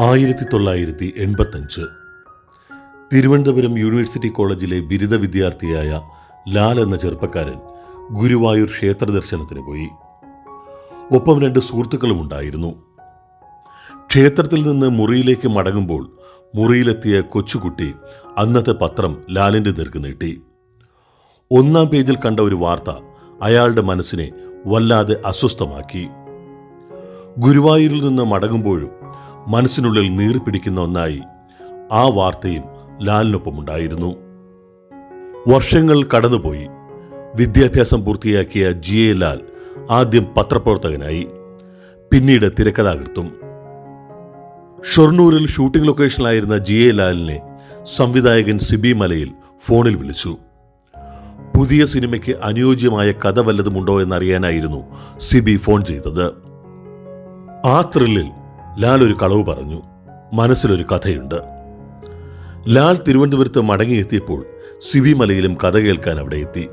ആയിരത്തി തൊള്ളായിരത്തി എൺപത്തഞ്ച് തിരുവനന്തപുരം യൂണിവേഴ്സിറ്റി കോളേജിലെ ബിരുദ വിദ്യാർത്ഥിയായ ലാൽ എന്ന ചെറുപ്പക്കാരൻ ഗുരുവായൂർ ക്ഷേത്ര ദർശനത്തിന് പോയി. ഒപ്പം രണ്ട് സുഹൃത്തുക്കളും ഉണ്ടായിരുന്നു ക്ഷേത്രത്തിൽ നിന്ന് മുറിയിലേക്ക് മടങ്ങുമ്പോൾ മുറിയിലെത്തിയ കൊച്ചുകുട്ടി അന്നത്തെ പത്രം ലാലിന്റെ നേർക്ക് നീട്ടി. ഒന്നാം പേജിൽ കണ്ട ഒരു വാർത്ത അയാളുടെ മനസ്സിനെ വല്ലാതെ അസ്വസ്ഥമാക്കി. ഗുരുവായൂരിൽ നിന്ന് മടങ്ങുമ്പോഴും മനസ്സിനുള്ളിൽ നീറിപ്പിടിക്കുന്ന ഒന്നായി ആ വാർത്തയും ലാലിനൊപ്പമുണ്ടായിരുന്നു. വർഷങ്ങൾ കടന്നുപോയി. വിദ്യാഭ്യാസം പൂർത്തിയാക്കിയ ജി എ ലാൽ ആദ്യം പത്രപ്രവർത്തകനായി പിന്നീട് തിരക്കഥാകൃത്തും. ഷൊർണൂരിൽ ഷൂട്ടിംഗ് ലൊക്കേഷനിലായിരുന്ന ജി എ ലാലിനെ സംവിധായകൻ സിബി മലയിൽ ഫോണിൽ വിളിച്ചു. പുതിയ സിനിമയ്ക്ക് അനുയോജ്യമായ കഥ വല്ലതുമുണ്ടോ എന്നറിയാനായിരുന്നു സിബി ഫോൺ ചെയ്തത്. ആ ത്രില്ലിൽ ലാൽ ഒരു കളവ് പറഞ്ഞു. മനസ്സിലൊരു കഥയുണ്ട്. ലാൽ തിരുവനന്തപുരത്ത് മടങ്ങിയെത്തിയപ്പോൾ മലയിലും കഥ കേൾക്കാൻ അവിടെ എത്തി.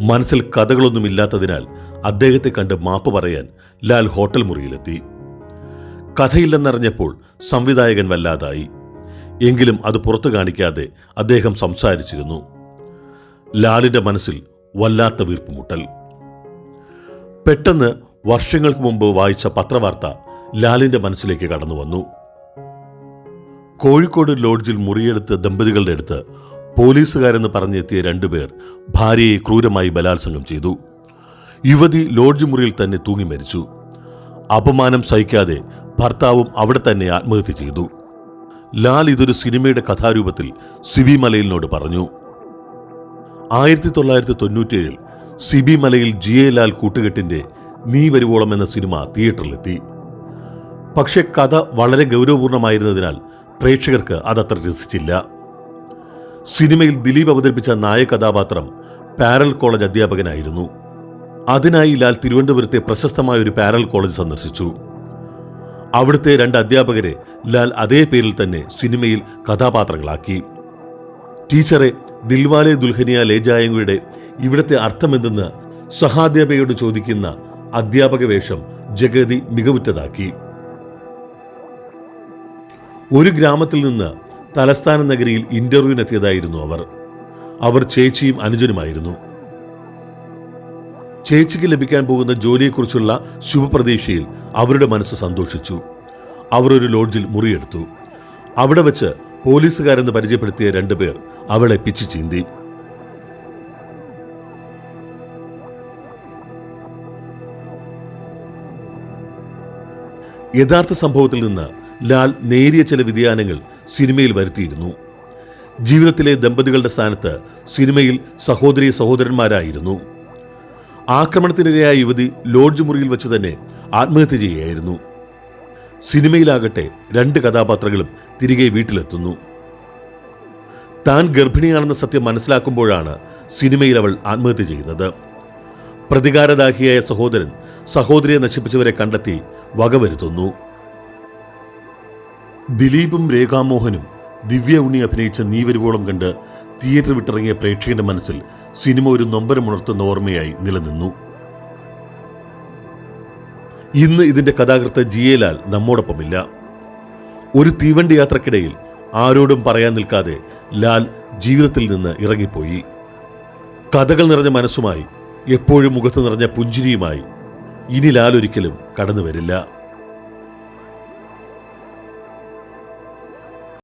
മനസ്സിൽ കഥകളൊന്നുമില്ലാത്തതിനാൽ അദ്ദേഹത്തെ കണ്ട് മാപ്പ് പറയാൻ ലാൽ ഹോട്ടൽ മുറിയിലെത്തി. കഥയില്ലെന്നറിഞ്ഞപ്പോൾ സംവിധായകൻ വല്ലാതായി. എങ്കിലും അത് പുറത്തു കാണിക്കാതെ അദ്ദേഹം സംസാരിച്ചിരുന്നു. ലാലിന്റെ മനസ്സിൽ വല്ലാത്ത വീർപ്പുമുട്ടൽ. പെട്ടെന്ന് വർഷങ്ങൾക്ക് മുമ്പ് വായിച്ച പത്രവാർത്ത ലാലിന്റെ മനസ്സിലേക്ക് കടന്നു വന്നു. കോഴിക്കോട് ലോഡ്ജിൽ മുറിയെടുത്ത് ദമ്പതികളുടെ അടുത്ത് പോലീസുകാരെന്ന് പറഞ്ഞെത്തിയ രണ്ടുപേർ ഭാര്യയെ ക്രൂരമായി ബലാത്സംഗം ചെയ്തു. യുവതി ലോഡ്ജ് മുറിയിൽ തന്നെ തൂങ്ങി മരിച്ചു. അപമാനം സഹിക്കാതെ ഭർത്താവും അവിടെ തന്നെ ആത്മഹത്യ ചെയ്തു. ലാൽ ഇതൊരു സിനിമയുടെ കഥാരൂപത്തിൽ സിബി മലയിലിനോട് പറഞ്ഞു. ആയിരത്തി തൊള്ളായിരത്തി തൊണ്ണൂറ്റിയേഴിൽ സിബി മലയിൽ ജി എ ലാൽ കൂട്ടുകെട്ടിന്റെ നീ വരുവോളം എന്ന സിനിമ തിയേറ്ററിലെത്തി. പക്ഷെ കഥ വളരെ ഗൗരവപൂർണമായിരുന്നതിനാൽ പ്രേക്ഷകർക്ക് അതത്ര രസിച്ചില്ല. സിനിമയിൽ ദിലീപ് അവതരിപ്പിച്ച നായക കഥാപാത്രം പാരൽ കോളേജ് അധ്യാപകനായിരുന്നു. അതിനായി ലാൽ തിരുവനന്തപുരത്തെ പ്രശസ്തമായ ഒരു പാരൽ കോളേജ് സന്ദർശിച്ചു. അവിടുത്തെ രണ്ട് അധ്യാപകരെ ലാൽ അതേ പേരിൽ തന്നെ സിനിമയിൽ കഥാപാത്രങ്ങളാക്കി. ടീച്ചറെ ദിൽവാലെ ദുൽഹനിയ ലേജായങ്കയുടെ ഇവിടുത്തെ അർത്ഥമെന്തെന്ന് സഹാധ്യാപകയോട് ചോദിക്കുന്ന അധ്യാപക വേഷം ജഗതി മികവുറ്റതാക്കി. ഒരു ഗ്രാമത്തിൽ നിന്ന് തലസ്ഥാന നഗരിയിൽ ഇന്റർവ്യൂവിനെത്തിയതായിരുന്നു അവർ. അവർ ചേച്ചിയും അനുജനുമായിരുന്നു. ചേച്ചിക്ക് ലഭിക്കാൻ പോകുന്ന ജോലിയെക്കുറിച്ചുള്ള ശുഭപ്രതീക്ഷയിൽ അവരുടെ മനസ്സ് സന്തോഷിച്ചു. അവർ ഒരു ലോഡ്ജിൽ മുറിയെടുത്തു. അവിടെ വച്ച് പോലീസുകാരെന്ന് പരിചയപ്പെടുത്തിയ രണ്ടുപേർ അവളെ പിച്ചു ചീന്തി. യഥാർത്ഥ സംഭവത്തിൽ നിന്ന് ലാൽ നേരിയ ചില വ്യതിയാനങ്ങൾ സിനിമയിൽ വരുത്തിയിരുന്നു. ജീവിതത്തിലെ ദമ്പതികളുടെ സ്ഥാനത്ത് സിനിമയിൽ സഹോദരി സഹോദരന്മാരായിരുന്നു. ആക്രമണത്തിനിരയായ യുവതി ലോഡ്ജ് മുറിയിൽ വെച്ച് തന്നെ ആത്മഹത്യ ചെയ്യുകയായിരുന്നു. സിനിമയിലാകട്ടെ രണ്ട് കഥാപാത്രങ്ങളും തിരികെ വീട്ടിലെത്തുന്നു. താൻ ഗർഭിണിയാണെന്ന സത്യം മനസ്സിലാക്കുമ്പോഴാണ് സിനിമയിൽ അവൾ ആത്മഹത്യ ചെയ്യുന്നത്. പ്രതികാരദാഹിയായ സഹോദരൻ സഹോദരിയെ നശിപ്പിച്ചവരെ കണ്ടെത്തി വകവരുത്തുന്നു. ദിലീപും രേഖാമോഹനും ദിവ്യ ഉണ്ണി അഭിനയിച്ച നീ വരുവോളം കണ്ട് തിയേറ്റർ വിട്ടിറങ്ങിയ പ്രേക്ഷകന്റെ മനസ്സിൽ സിനിമ ഒരു നൊമ്പരമുണർത്തുന്ന ഓർമ്മയായി നിലനിന്നു. ഇന്ന് ഇതിന്റെ കഥാകൃത്ത് ജി നമ്മോടൊപ്പമില്ല. ഒരു തീവണ്ടി യാത്രക്കിടയിൽ ആരോടും പറയാൻ നിൽക്കാതെ ലാൽ ജീവിതത്തിൽ നിന്ന് ഇറങ്ങിപ്പോയി. കഥകൾ നിറഞ്ഞ മനസ്സുമായി എപ്പോഴും മുഖത്ത് നിറഞ്ഞ പുഞ്ചിരിയുമായി ഇനി ലാൽ ഒരിക്കലും കടന്നു വരില്ല